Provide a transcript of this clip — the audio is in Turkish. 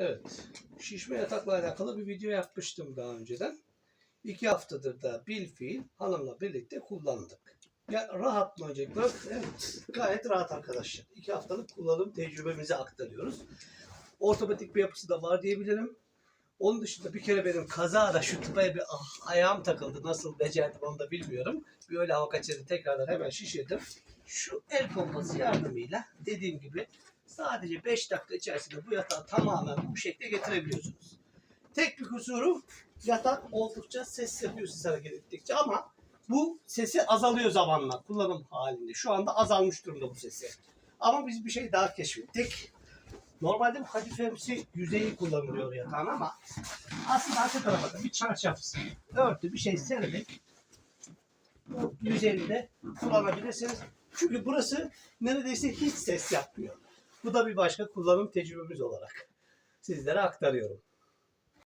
Evet. Şişme yatakla alakalı bir video yapmıştım daha önceden. İki haftadır da bil fiil hanımla birlikte kullandık. Ya rahat mı öncelikle? Evet. Gayet rahat arkadaşlar. İki haftalık kullanım tecrübemizi aktarıyoruz. Ortopedik bir yapısı da var diyebilirim. Onun dışında bir kere benim kazada şu tıpaya bir ah, ayağım takıldı. Nasıl becerdim onu da bilmiyorum. Bir öyle hava kaçırdı. Tekrardan hemen şişirdim. Şu el pompası yardımıyla dediğim gibi sadece 5 dakika içerisinde bu yatağı tamamen bu şekle getirebiliyorsunuz. Tek bir kusuru yatak oldukça ses yapıyor siz hareket ettikçe ama bu sesi azalıyor zamanla kullanım halinde. Şu anda azalmış durumda bu sesi. Ama biz bir şey daha keşfettik. Normalde bu kadifemsi yüzeyi kullanılıyor yatağın ama aslında arka tarafa da bir çarşaf örtü bir şey sererek bu yüzeyini de kullanabilirsiniz. Çünkü burası neredeyse hiç ses yapmıyor. Bu da bir başka kullanım tecrübemiz olarak sizlere aktarıyorum.